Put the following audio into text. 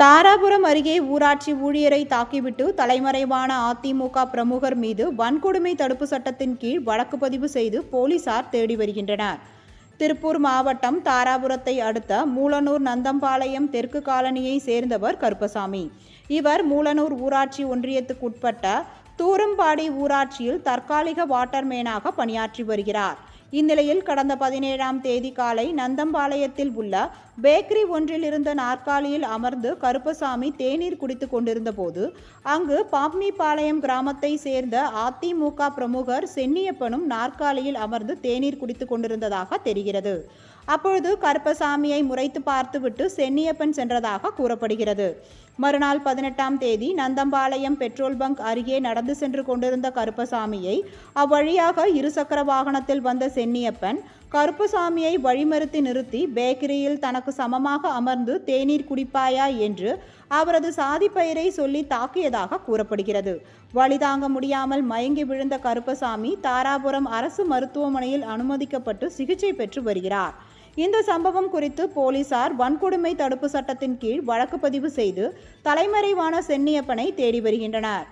தாராபுரம் அருகே ஊராட்சி ஊழியரை தாக்கிவிட்டு தலைமறைவான அதிமுக பிரமுகர் மீது வன்கொடுமை தடுப்பு சட்டத்தின் கீழ் வழக்கு பதிவு செய்து போலீசார் தேடி வருகின்றனர். திருப்பூர் மாவட்டம் தாராபுரத்தை அடுத்த மூலனூர் நந்தம்பாளையம் தெற்கு காலனியை சேர்ந்தவர் கருப்பசாமி. இவர் மூலனூர் ஊராட்சி ஒன்றியத்துக்குட்பட்ட தூரம்பாடி ஊராட்சியில் தற்காலிக வாட்டர்மேனாக பணியாற்றி வருகிறார். இந்நிலையில் கடந்த பதினேழாம் தேதி காலை நந்தம்பாளையத்தில் உள்ள பேக்கரி ஒன்றில் இருந்த நாற்காலியில் அமர்ந்து கருப்பசாமி தேநீர் குடித்துக் கொண்டிருந்த போது அங்கு பாப்னிபாளையம் கிராமத்தை சேர்ந்த அதிமுக பிரமுகர் சென்னியப்பனும் நாற்காலியில் அமர்ந்து தேநீர் குடித்து கொண்டிருந்ததாக தெரிகிறது. அப்பொழுது கருப்பசாமியை முறைத்து பார்த்துவிட்டு சென்னியப்பன் சென்றதாக கூறப்படுகிறது. மறுநாள் பதினெட்டாம் தேதி நந்தம்பாளையம் பெட்ரோல் பங்க் அருகே நடந்து சென்று கொண்டிருந்த கருப்பசாமியை அவ்வழியாக இருசக்கர வாகனத்தில் வந்த சென்னியப்பன் கருப்புசாமியை வழிமறுத்து நிறுத்தி பேக்கரியில் தனக்கு சமமாக அமர்ந்து தேநீர் குடிப்பாயா என்று அவரது சாதி பெயரை சொல்லி தாக்கியதாக கூறப்படுகிறது. வழி தாங்க முடியாமல் மயங்கி விழுந்த கருப்பசாமி தாராபுரம் அரசு மருத்துவமனையில் அனுமதிக்கப்பட்டு சிகிச்சை பெற்று வருகிறார். இந்த சம்பவம் குறித்து போலீசார் வன்கொடுமை தடுப்பு சட்டத்தின் கீழ் வழக்கு பதிவு செய்து தலைமறைவான சென்னியப்பனை தேடி வருகின்றனர்.